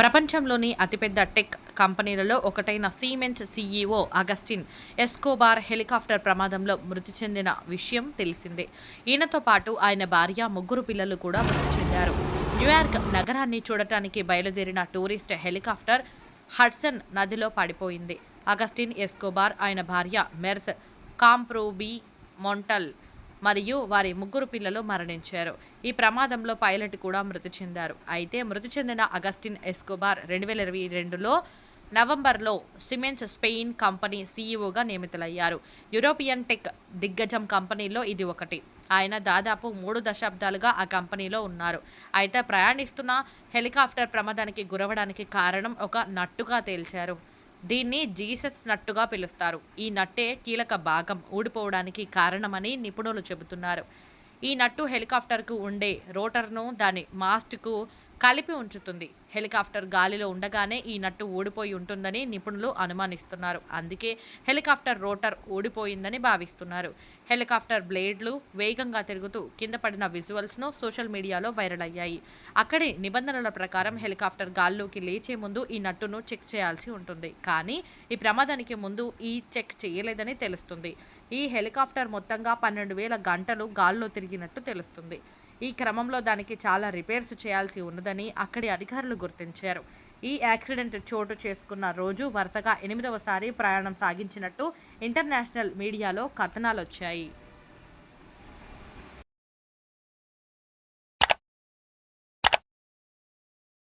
ప్రపంచంలోని అతిపెద్ద టెక్ కంపెనీలలో ఒకటైన Siemens CEO Agustin Escobar helicopter ప్రమాదంలో మృతి చెందిన విషయం తెలిసిందే. ఈయనతో పాటు ఆయన భార్య ముగ్గురు పిల్లలు కూడా మృతి చెందారు. న్యూయార్క్ నగరాన్ని చూడటానికి బయలుదేరిన టూరిస్ట్ హెలికాప్టర్ హడ్సన్ నదిలో పడిపోయింది. అగస్టిన్ ఎస్కోబార్ ఆయన భార్య మెర్స్ కాంప్రోబీ మొంటల్ మరియు వారి ముగ్గురు పిల్లలు మరణించారు. ఈ ప్రమాదంలో పైలట్ కూడా మృతి చెందారు. అయితే మృతి చెందిన అగస్టిన్ ఎస్కోబార్ రెండు వేల ఇరవై రెండులో నవంబర్లో సిమెంట్స్ స్పెయిన్ కంపెనీ సీఈఓగా నియమితులయ్యారు. యూరోపియన్ టెక్ దిగ్గజం కంపెనీలో ఇది ఒకటి. ఆయన దాదాపు మూడు దశాబ్దాలుగా ఆ కంపెనీలో ఉన్నారు. అయితే ప్రయాణిస్తున్న హెలికాప్టర్ ప్రమాదానికి గురవడానికి కారణం ఒక నట్టుగా తేల్చారు. దీన్ని జీసస్ నట్టుగా పిలుస్తారు. ఈ నట్టే కీలక భాగం ఊడిపోవడానికి కారణమని నిపుణులు చెబుతున్నారు. ఈ నట్టు హెలికాప్టర్కు ఉండే రోటర్ను దాని మాస్ట్కు కలిపి ఉంచుతుంది. హెలికాప్టర్ గాలిలో ఉండగానే ఈ నట్టు ఊడిపోయి ఉంటుందని నిపుణులు అనుమానిస్తున్నారు. అందుకే హెలికాప్టర్ రోటర్ ఊడిపోయిందని భావిస్తున్నారు. హెలికాప్టర్ బ్లేడ్లు వేగంగా తిరుగుతూ కింద పడిన విజువల్స్ను సోషల్ మీడియాలో వైరల్ అయ్యాయి. అక్కడి నిబంధనల ప్రకారం హెలికాప్టర్ గాల్లోకి లేచే ముందు ఈ నట్టును చెక్ చేయాల్సి ఉంటుంది. కానీ ఈ ప్రమాదానికి ముందు ఈ చెక్ చేయలేదని తెలుస్తుంది. ఈ హెలికాప్టర్ మొత్తంగా పన్నెండు వేల గంటలు గాల్లో తిరిగినట్టు తెలుస్తుంది. ఈ క్రమంలో దానికి చాలా రిపేర్స్ చేయాల్సి ఉన్నదని అక్కడి అధికారులు గుర్తించారు. ఈ యాక్సిడెంట్ చోటు చేసుకున్న రోజు వరుసగా ఎనిమిదవసారి ప్రయాణం సాగించినట్టు ఇంటర్నేషనల్ మీడియాలో కథనాలు వచ్చాయి